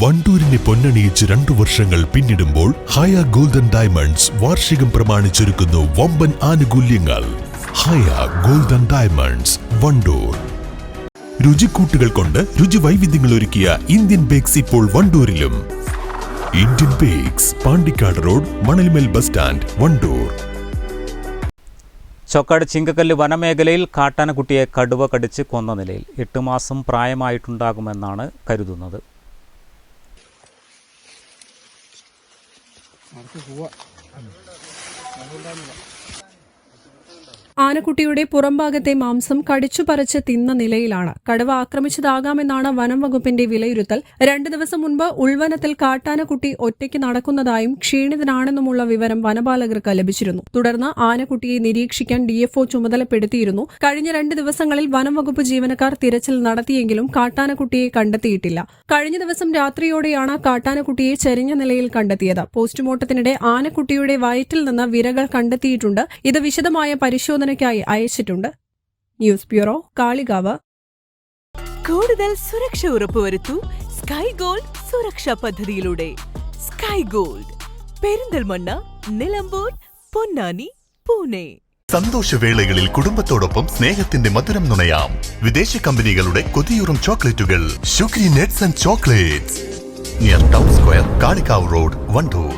വണ്ടൂരിനെ പൊന്നണിയിച്ച് രണ്ടു വർഷങ്ങൾ പിന്നിടുമ്പോൾ ഹയ ഗോൾഡൻ ഡയമണ്ട്സ് വാർഷികം പ്രമാണിച്ചൊരുക്കുന്നു വമ്പൻ ആനുകൂല്യങ്ങൾ. Haya golden diamonds Wandoor. രുചിക്കൂട്ടുകൾ കൊണ്ട് രുചി വൈവിധ്യങ്ങൾ ഒരുക്കിയ ഇന്ത്യൻ ബേക്സ് ഇപ്പോൾ വണ്ടൂരിലും. Indian bakes Pandikkad road Manalmel bus stand Wandoor. Chokkad Chingakkallu വനമേഖലയിൽ കാട്ടാനക്കുട്ടിയെ കടുവ കടിച്ച് കൊന്ന നിലയിൽ എട്ട് മാസം പ്രായമായിട്ടുണ്ടാകുമെന്നാണ് കരുതുന്നത്. മറിച്ച് പോവാ അതുകൊണ്ടാകുന്നില്ല ആനക്കുട്ടിയുടെ പുറംഭാഗത്തെ മാംസം കടിച്ചു പറിച്ച് തിന്ന നിലയിലാണ്. കടുവ ആക്രമിച്ചതാകാമെന്നാണ് വനം വകുപ്പിന്റെ വിലയിരുത്തൽ. രണ്ടു ദിവസം മുൻപ് ഉൾവനത്തിൽ കാട്ടാനക്കുട്ടി ഒറ്റയ്ക്ക് നടക്കുന്നതായും ക്ഷീണിതനാണെന്നുമുള്ള വിവരം വനപാലകർക്ക് ലഭിച്ചിരുന്നു. തുടർന്ന് ആനക്കുട്ടിയെ നിരീക്ഷിക്കാൻ ഡിഎഫ്ഒ ചുമതലപ്പെടുത്തിയിരുന്നു. കഴിഞ്ഞ രണ്ട് ദിവസങ്ങളിൽ വനം വകുപ്പ് ജീവനക്കാർ തിരച്ചിൽ നടത്തിയെങ്കിലും കാട്ടാനക്കുട്ടിയെ കണ്ടെത്തിയിട്ടില്ല. കഴിഞ്ഞ ദിവസം രാത്രിയോടെയാണ് കാട്ടാനക്കുട്ടിയെ ചെരിഞ്ഞ നിലയിൽ കണ്ടെത്തിയത്. പോസ്റ്റ്മോർട്ടത്തിനിടെ ആനക്കുട്ടിയുടെ വയറ്റിൽ നിന്ന് വിരകൾ കണ്ടെത്തിയിട്ടുണ്ട്. ഇത് വിശദമായ പരിശോധനയ്ക്കായി അയച്ചിട്ടുണ്ട് ന്യൂസ് ബ്യൂറോ കാളികാവ്. കൂടുതൽ സുരക്ഷ ഉറപ്പുവരുത്തൂ സ്കൈ ഗോൾഡ് സുരക്ഷാ പദ്ധതിയിലൂടെ. Sky gold Perinthalmanna Nilambur Ponnani Pune. സന്തോഷവേളകളിൽ കുടുംബത്തോടൊപ്പം സ്നേഹത്തിന്റെ മധുരം നുണയാം. വിദേശ കമ്പനികളുടെ കൊതിയൂറും ചോക്ലേറ്റുകൾ. Sugary nuts and chocolates. Near town square Kalikavu road Wandoor.